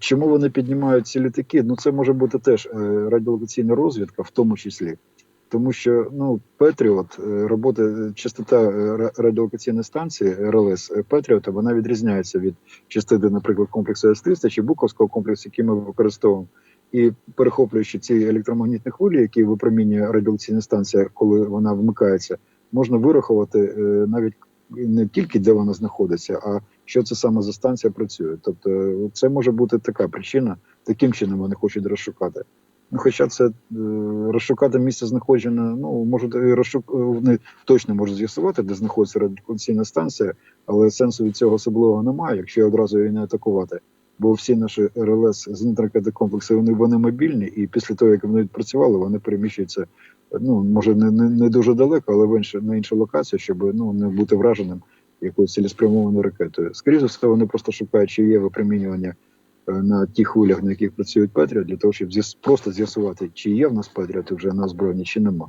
чому вони піднімають ці літаки? Ну це може бути теж е, радіолокаційна розвідка, в тому числі. Тому що ну Петріот, е, робота е, частота радіолокаційної станції РЛС Петріота, вона відрізняється від частоти, наприклад, комплексу С-300 чи Буковського комплексу, який ми використовуємо. І перехоплюючи ці електромагнітні хвилі, які випромінює радіолокаційна станція, коли вона вмикається, можна вирахувати навіть не тільки де вона знаходиться, а що це саме за станція працює. Тобто, е, це може бути така причина, таким чином вони хочуть розшукати. Ну, хоча це е, розшукати місце знаходження, ну можуть і розшук... е, вони точно можуть з'ясувати, де знаходиться радіолокаційна станція, але сенсу від цього особливого немає, якщо одразу її не атакувати. Бо всі наші РЛС зенітно комплекси вони, вони мобільні, і після того, як вони відпрацювали, вони переміщуються. Ну може не, не, не дуже далеко, але в інше, на іншу локацію, щоб ну не бути враженим якоюсь цілеспрямованою ракетою. Скоріше за все, вони просто шукають, чи є випромінювання е, на тих хвилях, на яких працюють Петріот, для того, щоб просто з'ясувати, чи є в нас Петріоти вже на озброєнні, чи нема.